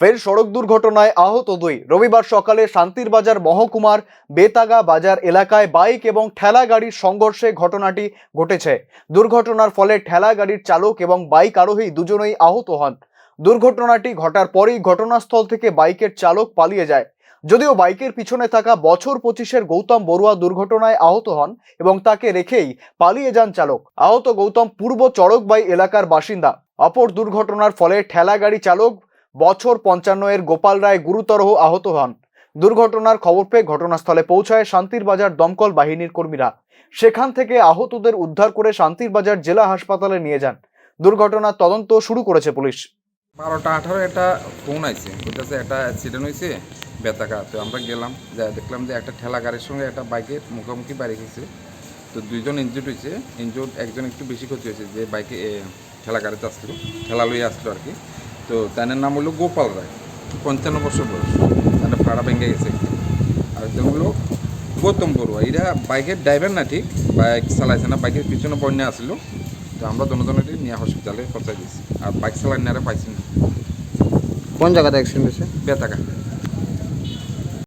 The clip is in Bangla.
ফের সড়ক দুর্ঘটনায় আহত দুই। রবিবার সকালে শান্তির বাজার মহকুমার বেতাগা বাজার এলাকায় বাইক এবং ঠেলা গাড়ির সংঘর্ষে ঘটনাটি ঘটেছে। দুর্ঘটনার ফলে ঠেলা গাড়ির চালক এবং বাইক আরোহী দুজনেই আহত হন। দুর্ঘটনাটি ঘটার পরেই ঘটনাস্থল থেকে বাইকের চালক পালিয়ে যায়। যদিও বাইকের পিছনে থাকা বছর পঁচিশের গৌতম বড়ুয়া দুর্ঘটনায় আহত হন এবং তাকে রেখেই পালিয়ে যান চালক। আহত গৌতম পূর্ব চড়কবাই এলাকার বাসিন্দা। অপর দুর্ঘটনার ফলে ঠেলা গাড়ি চালক বছর পঞ্চান্ন এর গোপাল রায় গুরুতর আহত হন। দুর্ঘটনার খবর পেয়ে ঘটনাস্থলে পৌঁছায় শান্তির বাজার দমকল বাহিনীর কর্মীরা। সেখান থেকে আহতদের উদ্ধার করে শান্তির বাজার জেলা হাসপাতালে নিয়ে যান। দুর্ঘটনার তদন্ত শুরু করেছে পুলিশ। বারোটা আঠারো একটা ফোন আইছে। বলতেছে একটা অ্যাক্সিডেন্ট হয়েছে বেতাকা। তো আমরা গেলাম যা দেখলাম যে একটা ঠেলা গাড়ির সঙ্গে একটা বাইকের মুখোমুখি বাড়ি গেছে। তো দুইজন ইনজুর্ড হয়েছে ইনজুর্ড একজন একটু বেশি ক্ষতি হয়েছে যে বাইকে ঠেলা গাড়িতে আসছিল। ঠেলা লইয়ে আসলো আর কি। তো তার নাম হলো গোপাল রায় পঞ্চান্ন বছর বয়স। তাদের ভাড়া ভেঙে গেছে। আর একজন হলো গৌতম বড়ুয়া এরা বাইকের ড্রাইভার না ঠিক বাইক চালাইছে না বাইকের পিছনে বন্যা আসলো। তো আমরা দুজনেরই নিয়ে হসপিটালে পৌঁছাই দিয়েছি। আর বাইক চালাই নেওয়ারে পাইছি না। কোন জায়গাতে অ্যাক্সিডেন্ট হয়েছে? বেতাকা